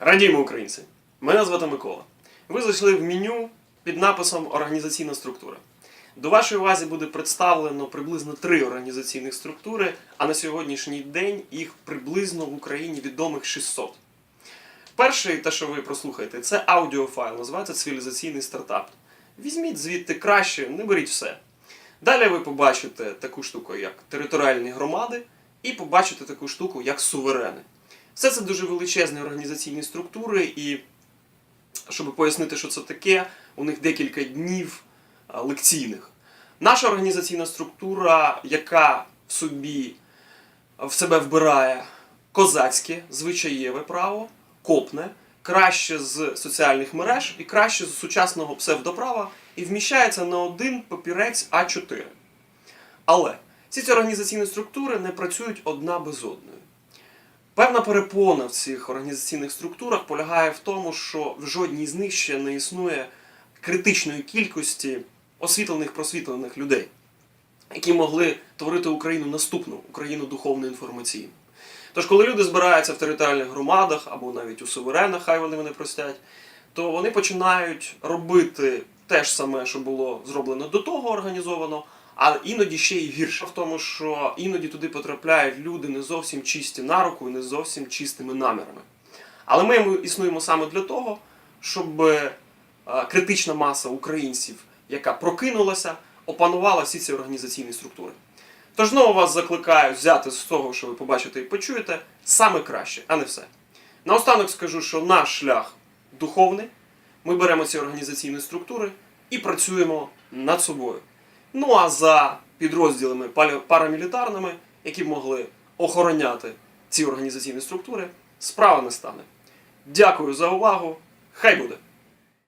Радіємо, українці! Мене звати Микола. Ви зайшли в меню під написом Організаційна структура. До вашої увазі буде представлено приблизно три організаційних структури, а на сьогоднішній день їх приблизно в Україні відомих 600. Перший, те, що ви прослухаєте, це аудіофайл, називається цивілізаційний стартап. Візьміть звідти краще, не беріть все. Далі ви побачите таку штуку, як територіальні громади, і побачите таку штуку, як суверени. Все це дуже величезні організаційні структури, і щоб пояснити, що це таке, у них декілька днів лекційних. Наша організаційна структура, яка в собі в себе вбирає козацьке, звичаєве право, копне, краще з соціальних мереж і краще з сучасного псевдоправа, і вміщається на один папірець А4. Але ці ці організаційні структури не працюють одна без одної. Певна перепона в цих організаційних структурах полягає в тому, що в жодній з них ще не існує критичної кількості освітлених просвітлених людей, які могли творити Україну наступну, Україну духовно інформаційну. Тож, коли люди збираються в територіальних громадах або навіть у суверенах, хай вони мене простять, то вони починають робити те ж саме, що було зроблено до того організовано, а іноді ще й гірше в тому, що іноді туди потрапляють люди не зовсім чисті на руку і не зовсім чистими намірами. Але ми існуємо саме для того, щоб е, критична маса українців, яка прокинулася, опанувала всі ці організаційні структури. Тож знову вас закликаю взяти з того, що ви побачите і почуєте, саме краще, а не все. Наостанок скажу, що наш шлях духовний. Ми беремо ці організаційні структури і працюємо над собою. Ну а за підрозділами парамілітарними, які могли охороняти ці організаційні структури, справа не стане. Дякую за увагу. Хай буде!